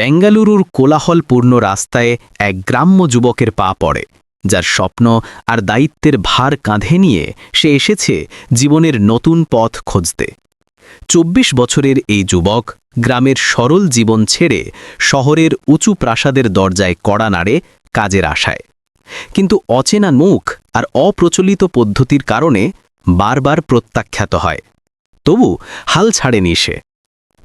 বেঙ্গালুরুর কোলাহলপূর্ণ রাস্তায় এক গ্রাম্য যুবকের পা পড়ে, যার স্বপ্ন আর দায়িত্বের ভার কাঁধে নিয়ে সে এসেছে জীবনের নতুন পথ খুঁজতে। চব্বিশ বছরের এই যুবক গ্রামের সরল জীবন ছেড়ে শহরের উঁচু প্রাসাদের দরজায় কড়া নাড়ে কাজের আশায়। কিন্তু অচেনা মুখ আর অপ্রচলিত পদ্ধতির কারণে বারবার প্রত্যাখ্যাত হয়। তবু হাল ছাড়েনি সে।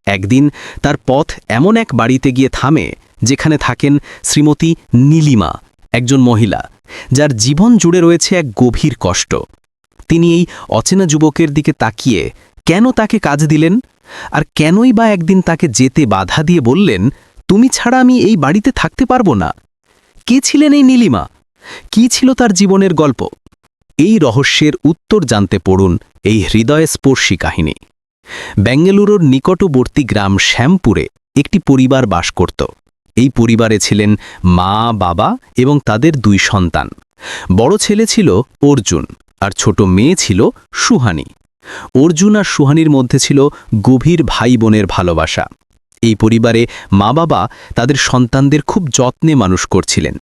একদিন তার পথ এমন এক বাড়িতে গিয়ে থামে, যেখানে থাকেন শ্রীমতী নীলিমা, একজন মহিলা, যার জীবন জুড়ে রয়েছে এক গভীর কষ্ট। তিনি এই অচেনা যুবকের দিকে তাকিয়ে কেন তাকে কাজ দিলেন? আর কেনই বা একদিন তাকে যেতে বাধা দিয়ে বললেন, তুমি ছাড়া আমি এই বাড়িতে থাকতে পারব না। কে ছিলেন এই নীলিমা? কি ছিল তার জীবনের গল্প? এই রহস্যের উত্তর জানতে পড়ুন এই হৃদয়স্পর্শী কাহিনী। বেঙ্গালুরুর নিকটবর্তী গ্রাম শ্যামপুরে একটি পরিবার বাস করত। এই পরিবারে ছিলেন মা, বাবা এবং তাদের দুই সন্তান। বড় ছেলে ছিল অর্জুন আর ছোট মেয়ে ছিল সুহানি। অর্জুন আর সুহানির মধ্যে ছিল গভীর ভাই বোনের ভালোবাসা। এই পরিবারে মা, বাবা তাদের সন্তানদের খুব যত্নে মানুষ করছিলেন।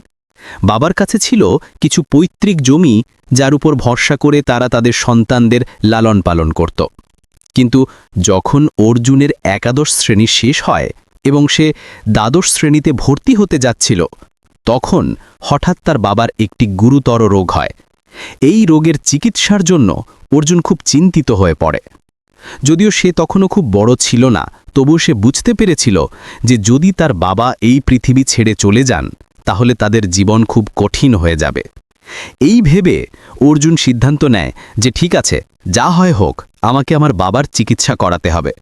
বাবার কাছে ছিল কিছু পৈতৃক জমি যার উপর ভরসা করে তারা তাদের সন্তানদের লালন পালন করত। কিন্তু যখন অর্জুনের একাদশ শ্রেণি শেষ হয় এবং সে দ্বাদশ শ্রেণীতে ভর্তি হতে যাচ্ছিল, তখন হঠাৎ তার বাবার একটি গুরুতর রোগ হয়। এই রোগের চিকিৎসার জন্য অর্জুন খুব চিন্তিত হয়ে পড়ে। যদিও সে তখনও খুব বড় ছিল না তবু সে বুঝতে পেরেছিল যে যদি তার বাবা এই পৃথিবী ছেড়ে চলে যান, তাহলে তাদের জীবন খুব কঠিন হয়ে যাবে। এই ভেবে অর্জুন সিদ্ধান্ত নেয় যে ঠিক আছে, যা হয় হোক আমাকে আমার বাবার চিকিৎসা করাতে হবে।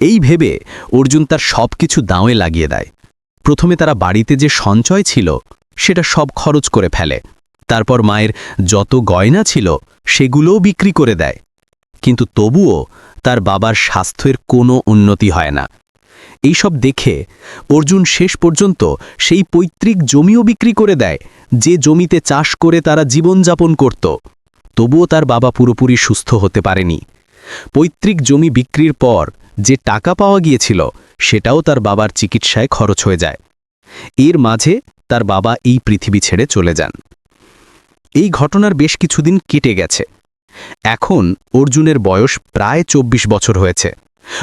এই ভেবে অর্জুন তার সব কিছু দাঁয়ে লাগিয়ে দেয়। প্রথমে তারা বাড়িতে যে সঞ্চয় ছিল, সেটা সব খরচ করে ফেলে। তারপর মায়ের যত গয়না ছিল, সেগুলোও বিক্রি করে দেয়। কিন্তু তবুও তার বাবার স্বাস্থ্যের কোনো উন্নতি হয় না। এইসব দেখে অর্জুন শেষ পর্যন্ত সেই পৈতৃক জমিও বিক্রি করে দেয়, যে জমিতে চাষ করে তারা জীবনযাপন করত। তবুও তার বাবা পুরোপুরি সুস্থ হতে পারেনি। পৈতৃক জমি বিক্রির পর যে টাকা পাওয়া গিয়েছিল, সেটাও তার বাবার চিকিৎসায় খরচ হয়ে যায়। এর মাঝে তার বাবা এই পৃথিবী ছেড়ে চলে যান। এই ঘটনার বেশ কিছুদিন কেটে গেছে। এখন অর্জুনের বয়স প্রায় ২৪ বছর হয়েছে।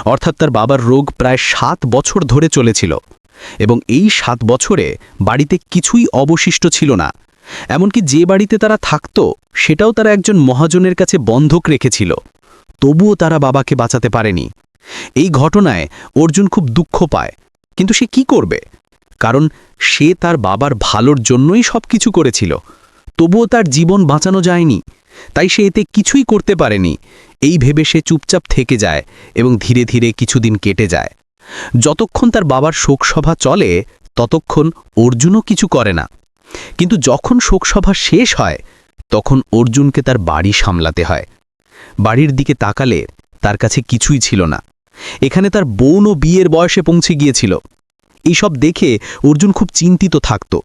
অর্থাৎ তার বাবার রোগ প্রায় সাত বছর ধরে চলেছিল এবং এই সাত বছরে বাড়িতে কিছুই অবশিষ্ট ছিল না। এমনকি যে বাড়িতে তারা থাকত, সেটাও তারা একজন মহাজনের কাছে বন্ধক রেখেছিল। তবুও তারা বাবাকে বাঁচাতে পারেনি। এই ঘটনায় অর্জুন খুব দুঃখ পায়। কিন্তু সে কি করবে? কারণ সে তার বাবার ভালোর জন্যই সব কিছু করেছিল। তবুও তার জীবন বাঁচানো যায়নি। তাই সে এতে কিছুই করতে পারেনি। এই ভেবে সে চুপচাপ থেকে যায় এবং ধীরে ধীরে কিছুদিন কেটে যায়। যতক্ষণ তার বাবার শোকসভা চলে, ততক্ষণ অর্জুনও কিছু করে না। কিন্তু যখন শোকসভা শেষ হয়, তখন অর্জুনকে তার বাড়ি সামলাতে হয়। বাড়ির দিকে তাকালে তার কাছে কিছুই ছিল না। এখানে তার বোন ও বিয়ের বয়সে পৌঁছে গিয়েছিল। এইসব দেখে অর্জুন খুব চিন্তিত থাকত।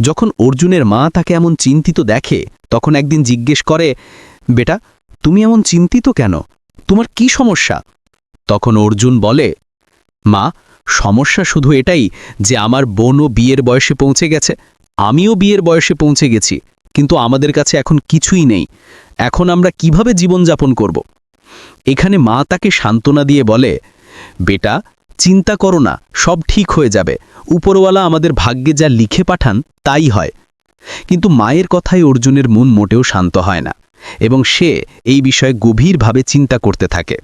যখন অর্জুনের মা তাকে এমন চিন্তিত দেখে, তখন একদিন জিজ্ঞেস করে, বেটা, তুমি এমন চিন্তিত কেন? তোমার কি সমস্যা? তখন অর্জুন বলে, মা, সমস্যা শুধু এটাই যে আমার বোনও বিয়ের বয়সে পৌঁছে গেছে। আমিও বিয়ের বয়সে পৌঁছে গেছি। কিন্তু আমাদের কাছে এখন কিছুই নেই। এখন আমরা কীভাবে জীবনযাপন করব? এখানে মা তাকে সান্ত্বনা দিয়ে বলে, বেটা, চিন্তা করো না, সব ঠিক হয়ে যাবে। উপরওয়ালা আমাদের ভাগ্যে যা লিখে পাঠান, তাই হয়। কিন্তু মায়ের কথায় অর্জুনের মন মোটেও শান্ত হয় না এবং সে এই বিষয়ে গভীরভাবে চিন্তা করতে থাকে।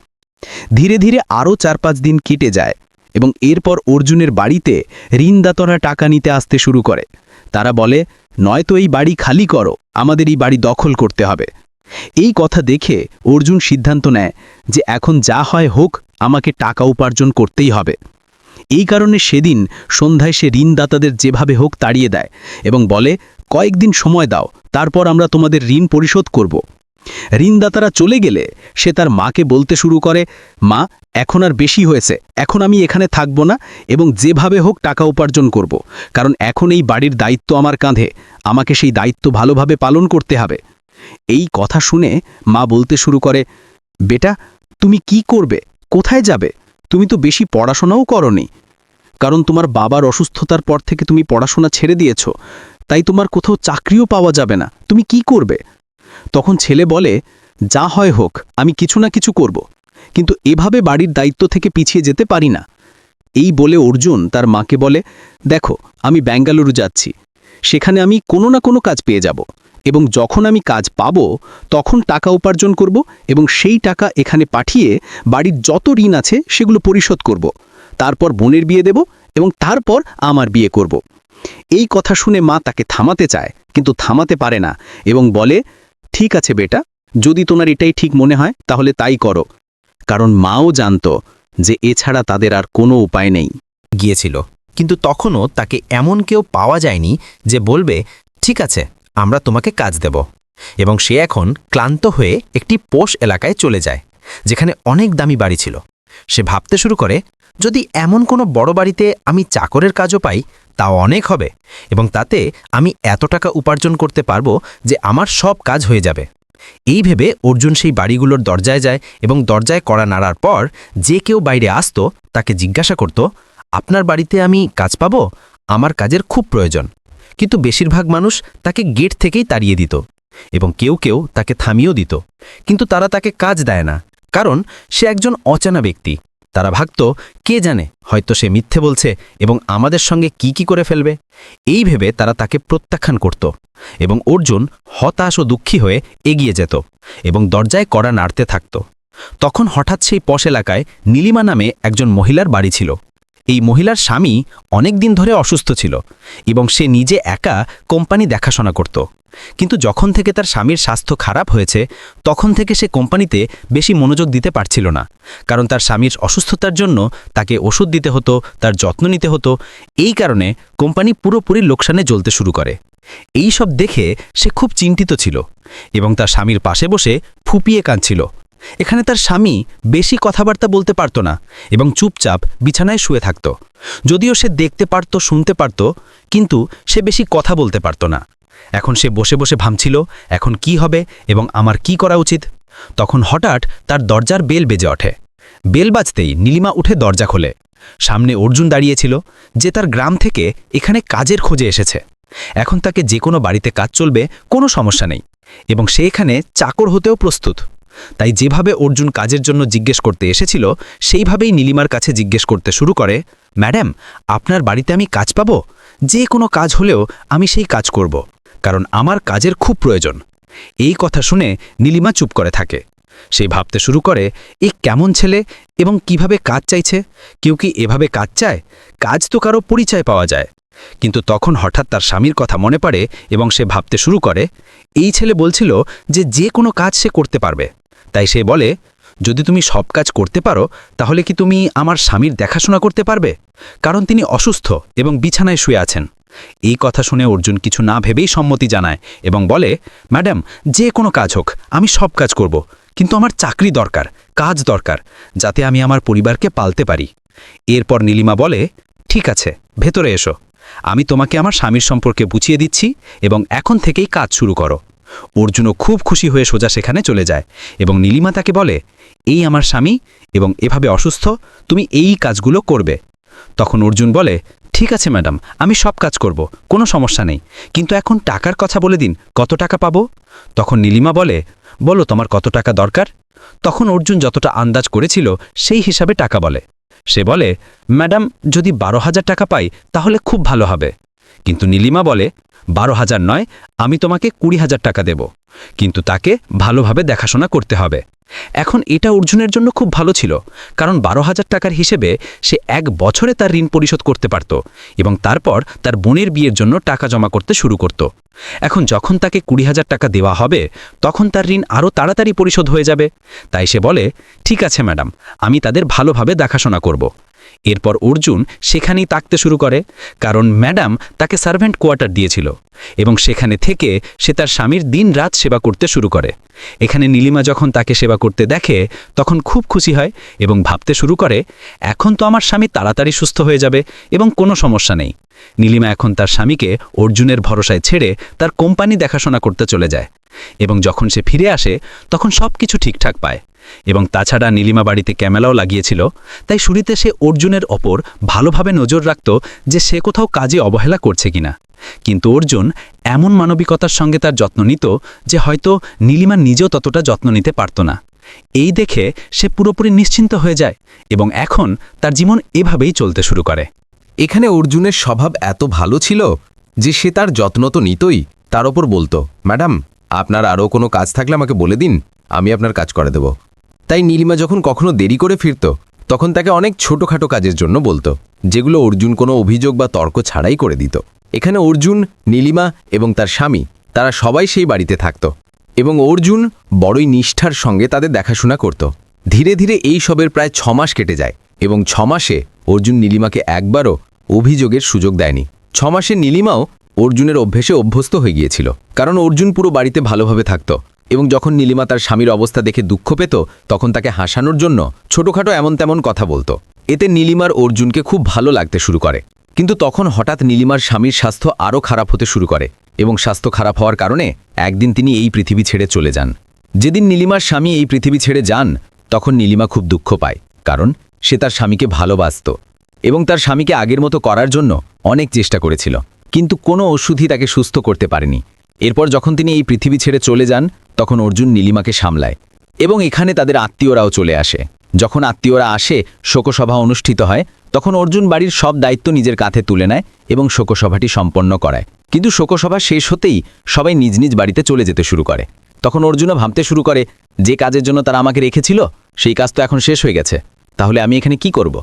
ধীরে ধীরে আরও চার পাঁচ দিন কেটে যায় এবং এরপর অর্জুনের বাড়িতে ঋণদাতরা টাকা নিতে আসতে শুরু করে। তারা বলে নয়তো এই বাড়ি খালি করো, আমাদের এই বাড়ি দখল করতে হবে। এই কথা দেখে অর্জুন সিদ্ধান্ত নেয় যে এখন যা হয় হোক, আমাকে টাকা উপার্জন করতেই হবে। এই কারণে সেদিন সন্ধ্যায় সে ঋণদাতাদের যেভাবে হোক তাড়িয়ে দেয় এবং বলে, কয়েকদিন সময় দাও, তারপর আমরা তোমাদের ঋণ পরিশোধ করব। ঋণদাতারা চলে গেলে সে তার মাকে বলতে শুরু করে, মা, এখন আর বেশি হয়েছে, এখন আমি এখানে থাকব না এবং যেভাবে হোক টাকা উপার্জন করব, কারণ এখন এই বাড়ির দায়িত্ব আমার কাঁধে, আমাকে সেই দায়িত্ব ভালোভাবে পালন করতে হবে। এই কথা শুনে মা বলতে শুরু করে, বেটা, তুমি কি করবে? কোথায় যাবে? তুমি তো বেশি পড়াশোনাও করনি। কারণ তোমার বাবার অসুস্থতার পর থেকে তুমি পড়াশোনা ছেড়ে দিয়েছ, তাই তোমার কোথাও চাকরিও পাওয়া যাবে না। তুমি কি করবে? তখন ছেলে বলে, যা হয় হোক, আমি কিছু না কিছু করব। কিন্তু এভাবে বাড়ির দায়িত্ব থেকে পিছিয়ে যেতে পারি না। এই বলে অর্জুন তার মাকে বলে, দেখো, আমি ব্যাঙ্গালুরু যাচ্ছি। সেখানে আমি কোনো না কোনো কাজ পেয়ে যাব এবং যখন আমি কাজ পাব, তখন টাকা উপার্জন করব এবং সেই টাকা এখানে পাঠিয়ে বাড়ির যত ঋণ আছে সেগুলো পরিশোধ করব। তারপর বোনের বিয়ে দেব এবং তারপর আমার বিয়ে করব। এই কথা শুনে মা তাকে থামাতে চায়, কিন্তু থামাতে পারে না এবং বলে ঠিক আছে বেটা, যদি তোমার এটাই ঠিক মনে হয়, তাহলে তাই করো। কারণ মাও জানতো যে এছাড়া তাদের আর কোনো উপায় নেই। গিয়েছিল। কিন্তু তখনও তাকে এমন কেউ পাওয়া যায়নি যে বলবে, ঠিক আছে, আমরা তোমাকে কাজ দেব। এবং সে এখন ক্লান্ত হয়ে একটি পোষ এলাকায় চলে যায়, যেখানে অনেক দামি বাড়ি ছিল। সে ভাবতে শুরু করে যদি এমন কোনো বড় বাড়িতে আমি চাকরের কাজও পাই, তাও অনেক হবে এবং তাতে আমি এত টাকা উপার্জন করতে পারব যে আমার সব কাজ হয়ে যাবে। এই ভেবে অর্জুন সেই বাড়িগুলোর দরজায় যায় এবং দরজায় কড়া নাড়ার পর যে কেউ বাইরে আসতো, তাকে জিজ্ঞাসা করত, আপনার বাড়িতে আমি কাজ পাবো? আমার কাজের খুব প্রয়োজন। কিন্তু বেশিরভাগ মানুষ তাকে গেট থেকেই তাড়িয়ে দিত এবং কেউ কেউ তাকে থামিয়েও দিত। কিন্তু তারা তাকে কাজ দেয় না, কারণ সে একজন অচেনা ব্যক্তি। তারা ভাগত কে জানে, হয়তো সে মিথ্যে বলছে এবং আমাদের সঙ্গে কি কি করে ফেলবে। এই ভেবে তারা তাকে প্রত্যাখ্যান করত এবং অর্জুন হতাশ ও দুঃখী হয়ে এগিয়ে যেত এবং দরজায় কড়া নাড়তে থাকত। তখন হঠাৎ সেই পশ এলাকায় নীলিমা নামে একজন মহিলার বাড়ি ছিল। এই মহিলার স্বামী অনেক দিন ধরে অসুস্থ ছিল এবং সে নিজে একা কোম্পানি দেখাশোনা করত। কিন্তু যখন থেকে তার স্বামীর স্বাস্থ্য খারাপ হয়েছে, তখন থেকে সে কোম্পানিতে বেশি মনোযোগ দিতে পারছিল না। কারণ তার স্বামীর অসুস্থতার জন্য তাকে ওষুধ দিতে হতো, তার যত্ন নিতে হতো। এই কারণে কোম্পানি পুরোপুরি লোকসানে জ্বলতে শুরু করে। এই সব দেখে সে খুব চিন্তিত ছিল এবং তার স্বামীর পাশে বসে ফুপিয়ে কাঁদছিল। এখানে তার স্বামী বেশি কথাবার্তা বলতে পারত না এবং চুপচাপ বিছানায় শুয়ে থাকত। যদিও সে দেখতে পারত, শুনতে পারত, কিন্তু সে বেশি কথা বলতে পারত না। এখন সে বসে বসে ভাবছিল, এখন কি হবে এবং আমার কি করা উচিত? তখন হঠাৎ তার দরজার বেল বেজে ওঠে। বেল বাজতেই নীলিমা উঠে দরজা খোলে। সামনে অর্জুন দাঁড়িয়েছিল, যে তার গ্রাম থেকে এখানে কাজের খোঁজে এসেছে। এখন তাকে যে কোনো বাড়িতে কাজ চলবে, কোনো সমস্যা নেই এবং সে এখানে চাকর হতেও প্রস্তুত। তাই যেভাবে অর্জুন কাজের জন্য জিজ্ঞেস করতে এসেছিল, সেইভাবেই নীলিমার কাছে জিজ্ঞেস করতে শুরু করে, ম্যাডাম, আপনার বাড়িতে আমি কাজ পাবো? যে কোনো কাজ হলেও আমি সেই কাজ করব, কারণ আমার কাজের খুব প্রয়োজন। এই কথা শুনে নীলিমা চুপ করে থাকে। সে ভাবতে শুরু করে, এ কেমন ছেলে এবং কীভাবে কাজ চাইছে? কেউ কি এভাবে কাজ চায়? কাজ তো কারও পরিচয় পাওয়া যায়। কিন্তু তখন হঠাৎ তার স্বামীর কথা মনে পড়ে এবং সে ভাবতে শুরু করে, এই ছেলে বলছিল যে যে কোনো কাজ সে করতে পারবে। তাই সে বলে, যদি তুমি সব কাজ করতে পারো, তাহলে কি তুমি আমার স্বামীর দেখাশোনা করতে পারবে? কারণ তিনি অসুস্থ এবং বিছানায় শুয়ে আছেন। এই কথা শুনে অর্জুন কিছু না ভেবেই সম্মতি জানায় এবং বলে, ম্যাডাম, যে কোনো কাজ হোক, আমি সব কাজ করব, কিন্তু আমার চাকরি দরকার, কাজ দরকার, যাতে আমি আমার পরিবারকে পালতে পারি। এরপর নীলিমা বলে, ঠিক আছে, ভেতরে এসো। আমি তোমাকে আমার স্বামীর সম্পর্কে বুঝিয়ে দিচ্ছি এবং এখন থেকেই কাজ শুরু করো। অর্জুনও খুব খুশি হয়ে সোজা সেখানে চলে যায় এবং নীলিমা তাকে বলে, এই আমার স্বামী এবং এভাবে অসুস্থ, তুমি এই কাজগুলো করবে। তখন অর্জুন বলে, ঠিক আছে ম্যাডাম, আমি সব কাজ করব, কোনো সমস্যা নেই। কিন্তু এখন টাকার কথা বলে দিন, কত টাকা পাবো? তখন নীলিমা বলে, বলো তোমার কত টাকা দরকার? তখন অর্জুন যতটা আন্দাজ করেছিল, সেই হিসাবে টাকা বলে। সে বলে, ম্যাডাম, যদি বারো হাজার টাকা পাই, তাহলে খুব ভালো হবে। কিন্তু নীলিমা বলে বারো হাজার নয়, আমি তোমাকে কুড়ি হাজার টাকা দেব। কিন্তু তাকে ভালোভাবে দেখাশোনা করতে হবে। এখন এটা অর্জুনের জন্য খুব ভালো ছিল, কারণ বারো হাজার টাকার হিসেবে সে এক বছরে তার ঋণ পরিশোধ করতে পারত এবং তারপর তার বোনের বিয়ের জন্য টাকা জমা করতে শুরু করত। এখন যখন তাকে কুড়ি হাজার টাকা দেওয়া হবে, তখন তার ঋণ আরও তাড়াতাড়ি পরিশোধ হয়ে যাবে। তাই সে বলে, ঠিক আছে ম্যাডাম, আমি তাদের ভালোভাবে দেখাশোনা করব। এরপর অর্জুন সেখানেই তাকতে শুরু করে, কারণ ম্যাডাম তাকে সার্ভেন্ট কোয়ার্টার দিয়েছিল এবং সেখানে থেকে সে তার স্বামীর দিন রাত সেবা করতে শুরু করে। এখানে নীলিমা যখন তাকে সেবা করতে দেখে, তখন খুব খুশি হয় এবং ভাবতে শুরু করে, এখন তো আমার স্বামী তাড়াতাড়ি সুস্থ হয়ে যাবে এবং কোনো সমস্যা নেই। নীলিমা এখন তার স্বামীকে অর্জুনের ভরসায় ছেড়ে তার কোম্পানি দেখাশোনা করতে চলে যায় এবং যখন সে ফিরে আসে, তখন সব কিছু ঠিকঠাক পায়। এবং তাছাড়া নীলিমা বাড়িতে ক্যামেরাও লাগিয়েছিল, তাই শুরুতে সে অর্জুনের ওপর ভালোভাবে নজর রাখত যে সে কোথাও কাজে অবহেলা করছে কিনা। কিন্তু অর্জুন এমন মানবিকতার সঙ্গে তার যত্ন নিত যে হয়তো নীলিমা নিজেও ততটা যত্ন নিতে পারত না। এই দেখে সে পুরোপুরি নিশ্চিন্ত হয়ে যায় এবং এখন তার জীবন এভাবেই চলতে শুরু করে। এখানে অর্জুনের স্বভাব এত ভালো ছিল যে সে তার যত্ন তো নিতই, তার ওপর বলতো, ম্যাডাম, আপনার আরও কোনো কাজ থাকলে আমাকে বলে দিন, আমি আপনার কাজ করে দেব। তাই নীলিমা যখন কখনো দেরি করে ফিরত, তখন তাকে অনেক ছোটোখাটো কাজের জন্য বলতো, যেগুলো অর্জুন কোনো অভিযোগ বা তর্ক ছাড়াই করে দিত। এখানে অর্জুন, নীলিমা এবং তার স্বামী, তারা সবাই সেই বাড়িতে থাকত এবং অর্জুন বড়ই নিষ্ঠার সঙ্গে তাদের দেখাশোনা করত। ধীরে ধীরে এই সবের প্রায় ছমাস কেটে যায় এবং ছমাসে অর্জুন নীলিমাকে একবারও অভিযোগের সুযোগ দেয়নি। ছমাসে নীলিমাও অর্জুনের অভ্যেসে অভ্যস্ত হয়ে গিয়েছিল, কারণ অর্জুন পুরো বাড়িতে ভালোভাবে থাকত। এবং যখন নীলিমা তার স্বামীর অবস্থা দেখে দুঃখ পেত, তখন তাকে হাসানোর জন্য ছোটখাটো এমন তেমন কথা বলতো। এতে নীলিমার অর্জুনকে খুব ভালো লাগতে শুরু করে। কিন্তু তখন হঠাৎ নীলিমার স্বামীর স্বাস্থ্য আরও খারাপ হতে শুরু করে এবং স্বাস্থ্য খারাপ হওয়ার কারণে একদিন তিনি এই পৃথিবী ছেড়ে চলে যান। যেদিন নীলিমার স্বামী এই পৃথিবী ছেড়ে যান, তখন নীলিমা খুব দুঃখ পায়, কারণ সে তার স্বামীকে ভালোবাসত এবং তার স্বামীকে আগের মতো করার জন্য অনেক চেষ্টা করেছিল। কিন্তু কোনো ওষুধই তাকে সুস্থ করতে পারেনি। এরপর যখন তিনি এই পৃথিবী ছেড়ে চলে যান তখন অর্জুন নীলিমাকে সামলায় এবং এখানে তাদের আত্মীয়রাও চলে আসে। যখন আত্মীয়রা আসে, শোকসভা অনুষ্ঠিত হয়, তখন অর্জুন বাড়ির সব দায়িত্ব নিজের কাঁধে তুলে নেয় এবং শোকসভাটি সম্পন্ন করায়। কিন্তু শোকসভা শেষ হতেই সবাই নিজ নিজ বাড়িতে চলে যেতে শুরু করে। তখন অর্জুনও ভাবতে শুরু করে, যে কাজের জন্য তারা আমাকে রেখেছিল, সেই কাজ তো এখন শেষ হয়ে গেছে। তাহলে আমি এখানে কি করব?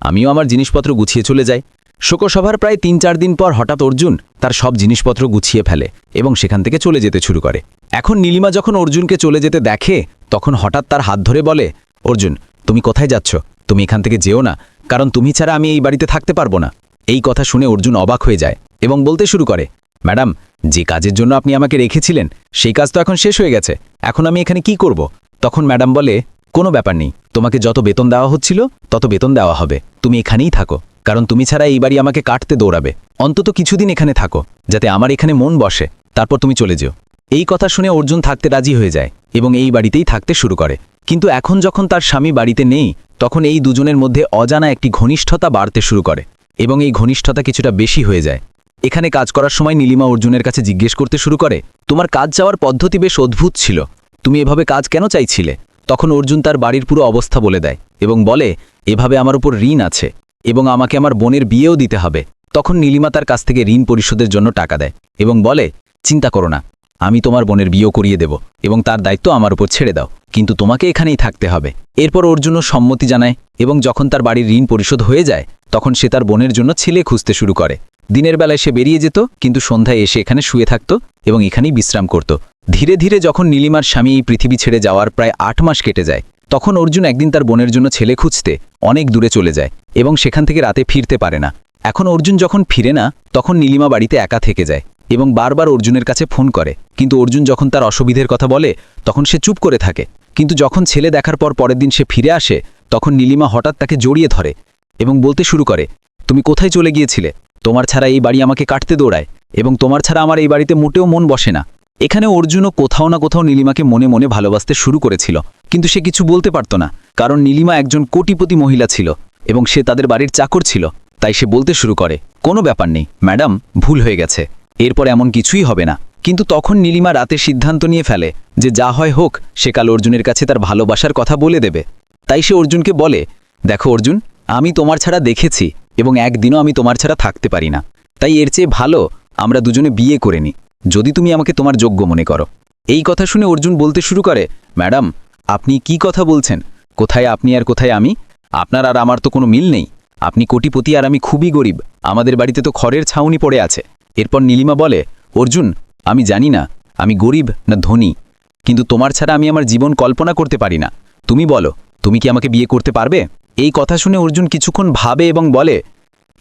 আমিও আমার জিনিসপত্র গুছিয়ে চলে যাই। শোকসভার প্রায় তিন চার দিন পর হঠাৎ অর্জুন তার সব জিনিসপত্র গুছিয়ে ফেলে এবং সেখান থেকে চলে যেতে শুরু করে। এখন নীলিমা যখন অর্জুনকে চলে যেতে দেখে, তখন হঠাৎ তার হাত ধরে বলে, অর্জুন, তুমি কোথায় যাচ্ছ? তুমি এখান থেকে যেও না, কারণ তুমি ছাড়া আমি এই বাড়িতে থাকতে পারব না। এই কথা শুনে অর্জুন অবাক হয়ে যায় এবং বলতে শুরু করে, ম্যাডাম, যে কাজের জন্য আপনি আমাকে রেখেছিলেন, সেই কাজ তো এখন শেষ হয়ে গেছে। এখন আমি এখানে কি করব? তখন ম্যাডাম বলে, কোনো ব্যাপার নেই। তোমাকে যত বেতন দেওয়া হচ্ছিল, তত বেতন দেওয়া হবে। তুমি এখানেই থাকো। কারণ তুমি ছাড়া এই বাড়ি আমাকে কাটতে দৌড়াবে। অন্তত কিছুদিন এখানে থাকো, যাতে আমার এখানে মন বসে। তারপর তুমি চলে যেও। এই কথা শুনে অর্জুন থাকতে রাজি হয়ে যায় এবং এই বাড়িতেই থাকতে শুরু করে। কিন্তু এখন যখন তার স্বামী বাড়িতে নেই, তখন এই দুজনের মধ্যে অজানা একটি ঘনিষ্ঠতা বাড়তে শুরু করে এবং এই ঘনিষ্ঠতা কিছুটা বেশি হয়ে যায়। এখানে কাজ করার সময় নীলিমা অর্জুনের কাছে জিজ্ঞেস করতে শুরু করে, তোমার কাজ যাওয়ার পদ্ধতি বেশ অদ্ভুত ছিল। তুমি এভাবে কাজ কেন চাইছিলে? তখন অর্জুন তার বাড়ির পুরো অবস্থা বলে দেয় এবং বলে, এভাবে আমার উপর ঋণ আছে। এবং আমাকে আমার বোনের বিয়েও দিতে হবে। তখন নীলিমা তার কাছ থেকে ঋণ পরিশোধের জন্য টাকা দেয় এবং বলে, চিন্তা করো না, আমি তোমার বোনের বিয়েও করিয়ে দেব এবং তার দায়িত্ব আমার উপর ছেড়ে দাও। কিন্তু তোমাকে এখানেই থাকতে হবে। এরপর অর্জুনও সম্মতি জানায় এবং যখন তার বাড়ির ঋণ পরিশোধ হয়ে যায়, তখন সে তার বোনের জন্য ছেলে খুঁজতে শুরু করে। দিনের বেলায় সে বেরিয়ে যেত, কিন্তু সন্ধ্যায় এসে এখানে শুয়ে থাকত এবং এখানেই বিশ্রাম করত। ধীরে ধীরে যখন নীলিমার স্বামী এই পৃথিবী ছেড়ে যাওয়ার প্রায় আট মাস কেটে যায় তখন অর্জুন একদিন তার বোনের জন্য ছেলে খুঁজতে অনেক দূরে চলে যায় এবং সেখান থেকে রাতে ফিরতে পারে না। এখন অর্জুন যখন ফিরে না, তখন নীলিমা বাড়িতে একা থেকে যায় এবং বারবার অর্জুনের কাছে ফোন করে। কিন্তু অর্জুন যখন তার অসুবিধের কথা বলে, তখন সে চুপ করে থাকে। কিন্তু যখন ছেলে দেখার পর পরের দিন সে ফিরে আসে, তখন নীলিমা হঠাৎ তাকে জড়িয়ে ধরে এবং বলতে শুরু করে, তুমি কোথায় চলে গিয়েছিলে? তোমার ছাড়া এই বাড়ি আমাকে কাটতে দৌড়ায় এবং তোমার ছাড়া আমার এই বাড়িতে মোটেও মন বসে না। এখানে অর্জুনও কোথাও না কোথাও নীলিমাকে মনে মনে ভালোবাসতে শুরু করেছিল। কিন্তু সে কিছু বলতে পারত না, কারণ নীলিমা একজন কোটিপতি মহিলা ছিল এবং সে তাদের বাড়ির চাকর ছিল, তাই সে বলতে শুরু করে, কোনো ব্যাপার নেই, ম্যাডাম, ভুল হয়ে গেছে। এরপর এমন কিছুই হবে না। কিন্তু তখন নীলিমা রাতে সিদ্ধান্ত নিয়ে ফেলে যে যা হয় হোক, সে কাল অর্জুনের কাছে তার ভালোবাসার কথা বলে দেবে। তাই সে অর্জুনকে বলে, দেখো অর্জুন, আমি তোমার ছাড়া দেখেছি এবং একদিনও আমি তোমার ছাড়া থাকতে পারি না। তাই এর চেয়ে ভালো, আমরা দুজনে বিয়ে করে নিই। যদি তুমি আমাকে তোমার যোগ্য মনে করো। এই কথা শুনে অর্জুন বলতে শুরু করে, ম্যাডাম, আপনি কি কথা বলছেন? কোথায় আপনি আর কোথায় আমি? আপনার আর আমার তো কোনো মিল নেই। আপনি কোটিপতি আর আমি খুবই গরিব। আমাদের বাড়িতে তো খড়ের ছাউনি পড়ে আছে। এরপর নীলিমা বলে, অর্জুন, আমি জানি না, আমি গরিব না ধনী। কিন্তু তোমার ছাড়া আমি আমার জীবন কল্পনা করতে পারি না। তুমি বলো, তুমি কি আমাকে বিয়ে করতে পারবে? এই কথা শুনে অর্জুন কিছুক্ষণ ভাবে এবং বলে,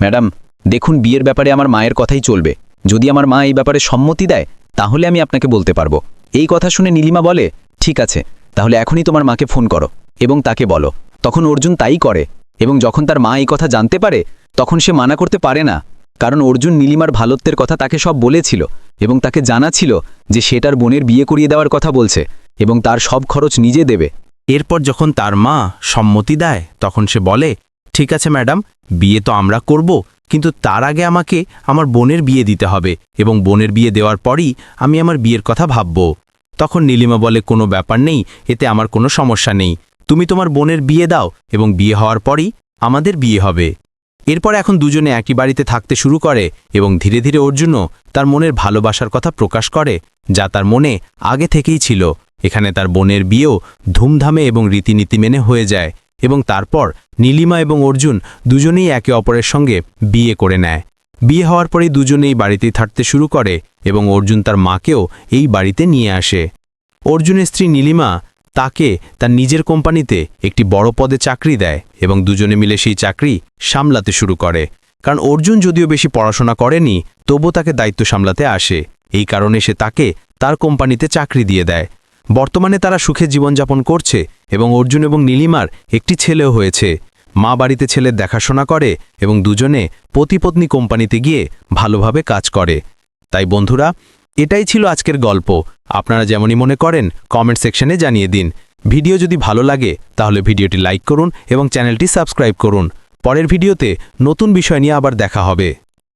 ম্যাডাম, দেখুন বিয়ের ব্যাপারে আমার মায়ের কথাই চলবে। যদি আমার মা এই ব্যাপারে সম্মতি দেয়, তাহলে আমি আপনাকে বলতে পারব। এই কথা শুনে নীলিমা বলে, ঠিক আছে, তাহলে এখনই তোমার মাকে ফোন করো এবং তাকে বলো। তখন অর্জুন তাই করে এবং যখন তার মা এই কথা জানতে পারে, তখন সে মানা করতে পারে না, কারণ অর্জুন নীলিমার ভালোত্বের কথা তাকে সব বলেছিল এবং তাকে জানা ছিল যে সে তার বোনের বিয়ে করিয়ে দেওয়ার কথা বলছে এবং তার সব খরচ নিজে দেবে। এরপর যখন তার মা সম্মতি দেয়, তখন সে বলে, ঠিক আছে ম্যাডাম, বিয়ে তো আমরা করব কিন্তু তার আগে আমাকে আমার বোনের বিয়ে দিতে হবে এবং বোনের বিয়ে দেওয়ার পরই আমি আমার বিয়ের কথা ভাবব। তখন নীলিমা বলে, কোনো ব্যাপার নেই, এতে আমার কোনো সমস্যা নেই। তুমি তোমার বোনের বিয়ে দাও এবং বিয়ে হওয়ার পরই আমাদের বিয়ে হবে। এরপর এখন দুজনে একই বাড়িতে থাকতে শুরু করে এবং ধীরে ধীরে অর্জুনও তার মনের ভালোবাসার কথা প্রকাশ করে, যা তার মনে আগে থেকেই ছিল। এখানে তার বোনের বিয়েও ধুমধামে এবং রীতিনীতি মেনে হয়ে যায়। এবং তারপর নীলিমা এবং অর্জুন দুজনেই একে অপরের সঙ্গে বিয়ে করে নেয়। বিয়ে হওয়ার পরেই দুজনেই বাড়িতেই থাকতে শুরু করে এবং অর্জুন তার মাকেও এই বাড়িতে নিয়ে আসে। অর্জুনের স্ত্রী নীলিমা তাকে তার নিজের কোম্পানিতে একটি বড় পদে চাকরি দেয় এবং দুজনে মিলে সেই চাকরি সামলাতে শুরু করে। কারণ অর্জুন যদিও বেশি পড়াশোনা করেনি তবু তাকে দায়িত্ব সামলাতে আসে। এই কারণে সে তাকে তার কোম্পানিতে চাকরি দিয়ে দেয়। বর্তমানে তারা সুখে জীবনযাপন করছে এবং অর্জুন এবং নীলিমার একটি ছেলেও হয়েছে। মা বাড়িতে ছেলের দেখাশোনা করে এবং দুজনে পতিপত্নী কোম্পানিতে গিয়ে ভালোভাবে কাজ করে। তাই বন্ধুরা, এটাই ছিল আজকের গল্প। আপনারা যেমনই মনে করেন কমেন্ট সেকশনে জানিয়ে দিন। ভিডিও যদি ভালো লাগে, তাহলে ভিডিওটি লাইক করুন এবং চ্যানেলটি সাবস্ক্রাইব করুন। পরের ভিডিওতে নতুন বিষয় নিয়ে আবার দেখা হবে।